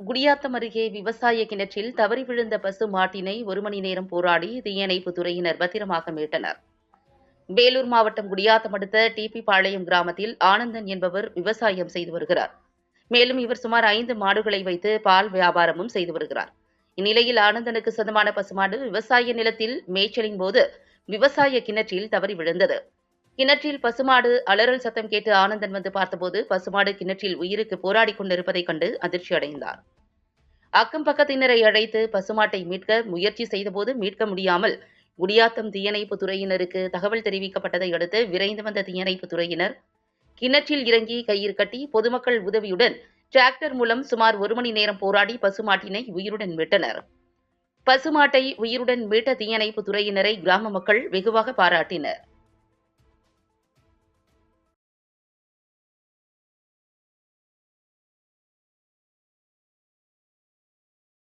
குடியாத்தம் அருகே விவசாய கிணற்றில் தவறி விழுந்த பசு மாட்டினை ஒரு மணி நேரம் போராடி தீயணைப்பு துறையினர் பத்திரமாக மீட்டனர். வேலூர் மாவட்டம் குடியாத்தம் அடுத்த டிபி பாளையம் கிராமத்தில் ஆனந்தன் என்பவர் விவசாயம் செய்து வருகிறார். மேலும் இவர் சுமார் ஐந்து மாடுகளை வைத்து பால் வியாபாரமும் செய்து வருகிறார். இந்நிலையில் ஆனந்தனுக்கு சொந்தமான பசுமாடு விவசாய நிலத்தில் மேய்ச்சலின் போது விவசாய கிணற்றில் தவறி விழுந்தது. கிணற்றில் பசுமாடு அலறல் சத்தம் கேட்டு ஆனந்தன் வந்து பார்த்தபோது பசுமாடு கிணற்றில் உயிருக்கு போராடி கொண்டிருப்பதைக் கண்டு அதிர்ச்சி அடைந்தார். அக்கம் பக்கத்தினரை அழைத்து பசுமாட்டை மீட்க முயற்சி செய்தபோது மீட்க முடியாமல் குடியாத்தம் தீயணைப்பு துறையினருக்கு தகவல் தெரிவிக்கப்பட்டதை அடுத்து விரைந்து வந்த தீயணைப்பு துறையினர் கிணற்றில் இறங்கி கயிறு கட்டி பொதுமக்கள் உதவியுடன் டிராக்டர் மூலம் சுமார் ஒரு மணி நேரம் போராடி பசுமாட்டினை உயிருடன் மீட்டனர். பசுமாட்டை உயிருடன் மீட்ட தீயணைப்பு துறையினரை கிராம மக்கள் வெகுவாக பாராட்டினர்.